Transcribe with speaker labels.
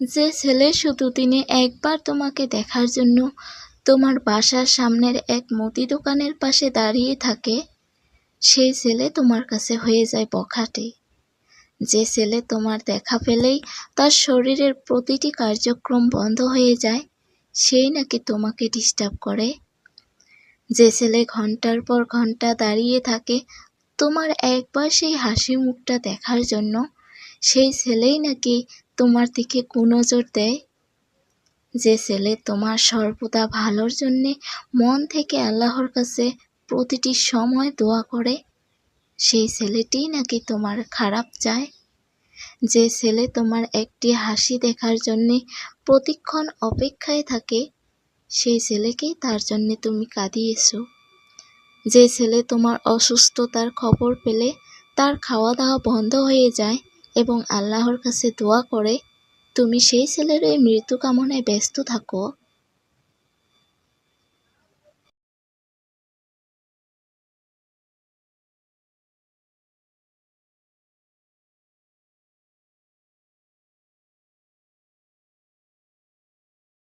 Speaker 1: যে ছেলে শুধু দিনে একবার তোমাকে দেখার জন্য তোমার বাসার সামনের এক মুদি দোকানের পাশে দাঁড়িয়ে থাকে, সেই ছেলে তোমার কাছে হয়ে যায় বখাটে। যে ছেলে তোমার দেখা পেলেই তার শরীরের প্রতিটি কার্যক্রম বন্ধ হয়ে যায়, সেই নাকি তোমাকে ডিস্টার্ব করে। যে ছেলে ঘণ্টার পর ঘণ্টা দাঁড়িয়ে থাকে তোমার একবার সেই হাসি মুখটা দেখার জন্য, সেই ছেলেই নাকি তোমার দিকে কুনজর দেয়। যে ছেলে তোমার সর্বদা ভালোর জন্যে মন থেকে আল্লাহর কাছে প্রতিটি সময় দোয়া করে, সেই ছেলেটিই নাকি তোমার খারাপ চায়। যে ছেলে তোমার একটি হাসি দেখার জন্যে প্রতিক্ষণ অপেক্ষায় থাকে, সেই ছেলেকেই তার জন্যে তুমি কাঁদিয়েছো। যে ছেলে তোমার অসুস্থতার খবর পেলে তার খাওয়া দাওয়া বন্ধ হয়ে যায় এবং আল্লাহর কাছে দোয়া করে তুমি সেই ছেলের এই মৃত্যু কামনায় ব্যস্ত থাকো।